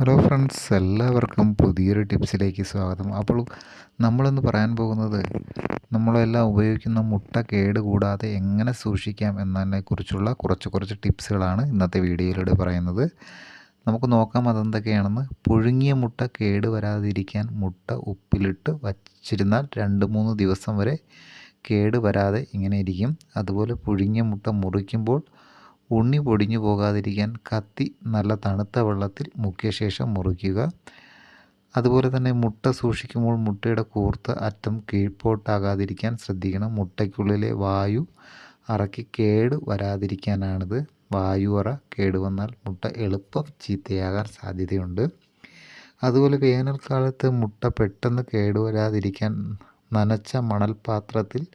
Hello friends എല്ലാവർക്കും പുതിയൊരു ടിപ്സിലേക്ക് സ്വാഗതം. അപ്പോൾ നമ്മളിന്ന് പറയാൻ പോകുന്നത് നമ്മളെല്ലാം ഉപയോഗിക്കുന്ന മുട്ട കേട് കൂടാതെ എങ്ങനെ സൂക്ഷിക്കാം എന്നതിനെക്കുറിച്ചുള്ള കുറച്ച് കുറച്ച് ടിപ്സുകളാണ് ഇന്നത്തെ വീഡിയോയിലൂടെ പറയുന്നത്. നമുക്ക് നോക്കാം അതെന്തൊക്കെയാണെന്ന്. പുഴുങ്ങിയ മുട്ട കേട് വരാതിരിക്കാൻ മുട്ട ഉപ്പിലിട്ട് വച്ചിരുന്നാൽ രണ്ട് മൂന്ന് ദിവസം വരെ കേട് വരാതെ ഇങ്ങനെ ഇരിക്കും. അതുപോലെ പുഴുങ്ങിയ മുട്ട മുറിക്കുമ്പോൾ ഉണ്ണി പൊടിഞ്ഞു പോകാതിരിക്കാൻ കത്തി നല്ല തണുത്ത വെള്ളത്തിൽ മുക്കിയ ശേഷം മുറിക്കുക. അതുപോലെ തന്നെ മുട്ട സൂക്ഷിക്കുമ്പോൾ മുട്ടയുടെ കൂർത്ത അറ്റം കീഴ്പോട്ടാകാതിരിക്കാൻ ശ്രദ്ധിക്കണം. മുട്ടയ്ക്കുള്ളിലെ വായു അറക്കി കേട് വരാതിരിക്കാനാണിത്. വായു അറ കേടുവന്നാൽ മുട്ട എളുപ്പം ചീത്തയാകാൻ സാധ്യതയുണ്ട്. അതുപോലെ വേനൽക്കാലത്ത് മുട്ട പെട്ടെന്ന് കേടുവരാതിരിക്കാൻ നനച്ച മണൽപാത്രത്തിൽ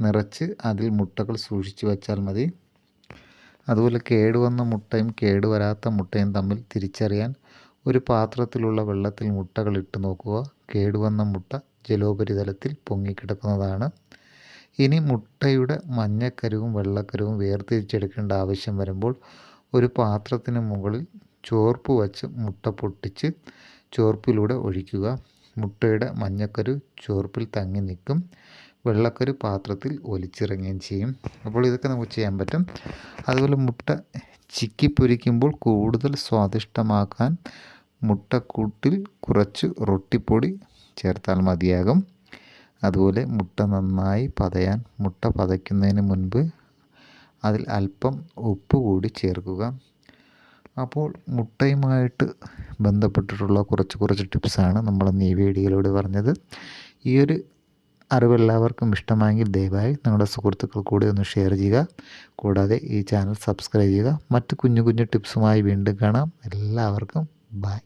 നിറച്ച് അതിൽ മുട്ടകൾ സൂക്ഷിച്ചു വച്ചാൽ മതി. അതുപോലെ കേടുവന്ന മുട്ടയും കേടുവരാത്ത മുട്ടയും തമ്മിൽ തിരിച്ചറിയാൻ ഒരു പാത്രത്തിലുള്ള വെള്ളത്തിൽ മുട്ടകൾ ഇട്ട് നോക്കുക. കേടുവന്ന മുട്ട ജലോപരിതലത്തിൽ പൊങ്ങിക്കിടക്കുന്നതാണ്. ഇനി മുട്ടയുടെ മഞ്ഞക്കരുവും വെള്ളക്കരുവും വേർതിരിച്ചെടുക്കേണ്ട ആവശ്യം വരുമ്പോൾ ഒരു പാത്രത്തിന് മുകളിൽ ചോർപ്പ് വച്ച് മുട്ട പൊട്ടിച്ച് ചോർപ്പിലൂടെ ഒഴിക്കുക. മുട്ടയുടെ മഞ്ഞക്കരു ചോർപ്പിൽ തങ്ങി നിൽക്കും. വെള്ളക്കരു പാത്രത്തിൽ ഒലിച്ചിറങ്ങുകയും ചെയ്യും. അപ്പോൾ ഇതൊക്കെ നമുക്ക് ചെയ്യാൻ പറ്റും. അതുപോലെ മുട്ട ചിക്കി പൊരിക്കുമ്പോൾ കൂടുതൽ സ്വാദിഷ്ടമാക്കാൻ മുട്ടക്കൂട്ടിൽ കുറച്ച് റൊട്ടിപ്പൊടി ചേർത്താൽ മതിയാകും. അതുപോലെ മുട്ട നന്നായി പതയാൻ മുട്ട പതയ്ക്കുന്നതിന് മുൻപ് അതിൽ അല്പം ഉപ്പ് കൂടി ചേർക്കുക. അപ്പോൾ മുട്ടയുമായിട്ട് ബന്ധപ്പെട്ടിട്ടുള്ള കുറച്ച് കുറച്ച് ടിപ്സാണ് നമ്മൾ ഈ വീഡിയോയിലൂടെ പറഞ്ഞത്. ഈ ഒരു അറിവ് എല്ലാവർക്കും ഇഷ്ടമായെങ്കിൽ ദയവായി നിങ്ങളുടെ സുഹൃത്തുക്കൾ കൂടി ഒന്ന് ഷെയർ ചെയ്യുക. കൂടാതെ ഈ ചാനൽ സബ്സ്ക്രൈബ് ചെയ്യുക. മറ്റ് കുഞ്ഞു കുഞ്ഞു ടിപ്സുമായി വീണ്ടും കാണാം. എല്ലാവർക്കും ബൈ